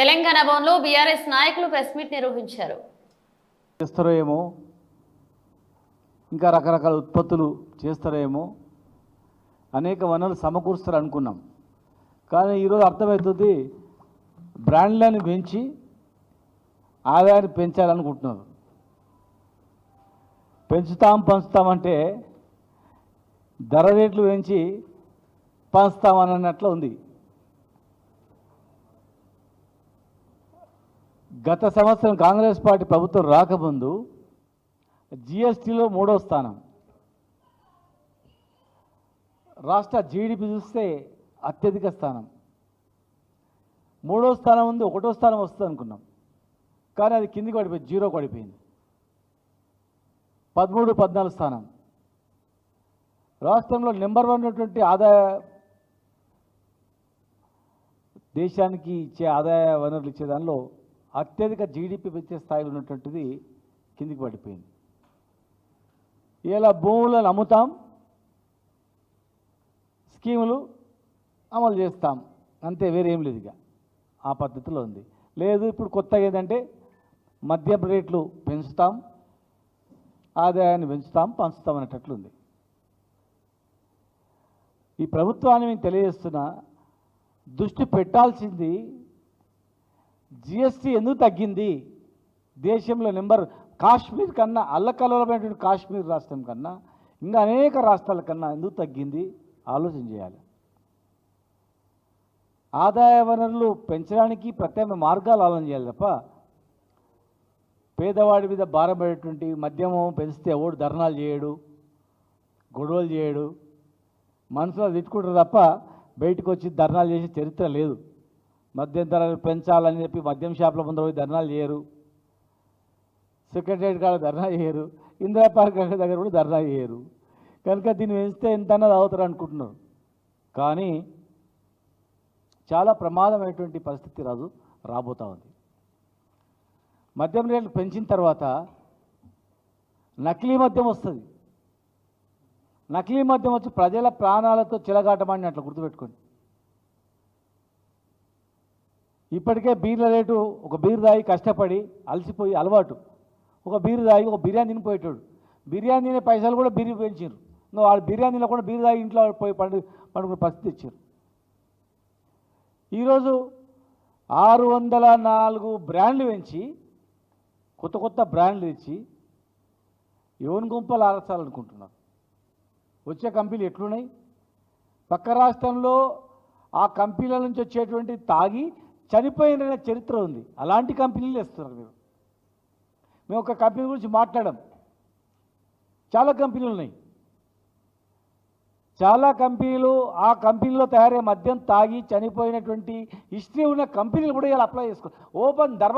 తెలంగాణ భవన్లో బీఆర్ఎస్ నాయకులు press meet నిర్వహించారు. చేస్తారో ఏమో ఇంకా రకరకాల ఉత్పత్తులు చేస్తారో ఏమో అనేక వనరులు సమకూరుస్తారు అనుకున్నాం కానీ ఈరోజు అర్థమవుతుంది బ్రాండ్లను పెంచి ఆదాయాన్ని పెంచాలనుకుంటున్నారు. పెంచుతాం పంచుతామంటే ధర రేట్లు పెంచి పంచుతామన్నట్లు ఉంది. గత సంవత్సరం కాంగ్రెస్ పార్టీ ప్రభుత్వం రాకముందు జిఎస్టీలో మూడో స్థానం. రాష్ట్ర జీడిపి చూస్తే అత్యధిక స్థానం. మూడో స్థానం ఉంది ఒకటో స్థానం వస్తుంది అనుకున్నాం. కానీ అది కిందికి పడిపోయింది జీరో పడిపోయింది. పదమూడు పద్నాలుగు స్థానం. రాష్ట్రంలో నెంబర్ వన్ ఉన్నటువంటి ఆదాయ దేశానికి ఇచ్చే ఆదాయ వనరులు ఇచ్చే దానిలో అత్యధిక జీడిపి పెంచే స్థాయిలో ఉన్నటువంటిది కిందికి పడిపోయింది. ఇలా భూములను అమ్ముతాం స్కీములు అమలు చేస్తాం. అంతే వేరేం లేదు ఇక. ఆ పద్ధతిలో ఉంది. లేదు ఇప్పుడు కొత్తగా ఏంటంటే మద్యం రేట్లు పెంచుతాం ఆదాయాన్ని పెంచుతాం పంచుతాం అనేటట్లుంది ఈ ప్రభుత్వాన్ని మేము తెలియజేస్తున్న దృష్టి పెట్టాల్సింది జిఎస్టీ ఎందుకు తగ్గింది? దేశంలో నెంబర్ కాశ్మీర్ కన్నా అల్లకల్లోలమైనటువంటి కాశ్మీర్ రాష్ట్రం కన్నా ఇంకా అనేక రాష్ట్రాల కన్నా ఎందుకు తగ్గింది? ఆలోచన చేయాలి. ఆదాయ వనరులు పెంచడానికి ప్రత్యేక మార్గాలు ఆలోచన చేయాలి తప్ప పేదవాడి మీద భారం పడేటువంటి మద్యమం పెంచితే ఎవడు ధర్నాలు చేయడు గొడవలు చేయడు మనసులో తిట్టుకుంటారు తప్ప బయటకు వచ్చి ధర్నాలు చేసే చరిత్ర లేదు. మద్యం ధరలు పెంచాలని చెప్పి మద్యం షాపుల ముందర పోయి ధర్నాలు చేయరు. సెక్రటరియట్ కాడ ధర్నా చేయరు. ఇందిరా పార్క్ దగ్గర కూడా ధర్నా చేయరు. కనుక దీన్ని పెంచితే ఎంత అన్నది అవుతారు అనుకుంటున్నారు. కానీ చాలా ప్రమాదమైనటువంటి పరిస్థితి రాదు రాబోతా ఉంది. మద్యం రేట్లు పెంచిన తర్వాత నకిలీ మద్యం వస్తుంది. నకిలీ మద్యం వచ్చి ప్రజల ప్రాణాలతో చిలగాటమని అట్లా గుర్తుపెట్టుకోండి. ఇప్పటికే బీర్ల రేటు ఒక బీర్ దాయి కష్టపడి అలసిపోయి అలవాటు. ఒక బీర్ దాయి ఒక బిర్యానీ తినిపోయేటాడు. బిర్యానీ తినే పైసలు కూడా బీరు పెంచారు నువ్వు వాడు బిర్యానీలో కూడా బీర్ దాయి ఇంట్లో పోయి పండు పండుకునే పరిస్థితి ఇచ్చారు ఈరోజు ఆరు వందల నాలుగు బ్రాండ్లు పెంచి కొత్త కొత్త బ్రాండ్లు ఇచ్చి యువన్ గుంపలు ఆరచాలనుకుంటున్నారు వచ్చే కంపెనీలు ఎట్లున్నాయి? పక్క రాష్ట్రంలో ఆ కంపెనీల నుంచి వచ్చేటువంటి తాగి చనిపోయిన చరిత్ర ఉంది. అలాంటి కంపెనీలు ఇస్తున్నారు మీరు. మేము ఒక కంపెనీ గురించి మాట్లాడాం. చాలా కంపెనీలు ఉన్నాయి. చాలా కంపెనీలు ఆ కంపెనీలో తయారయ్యే మద్యం తాగి చనిపోయినటువంటి హిస్టరీ ఉన్న కంపెనీలు కూడా ఇలా అప్లై చేసుకో ఓపెన్ దర్వా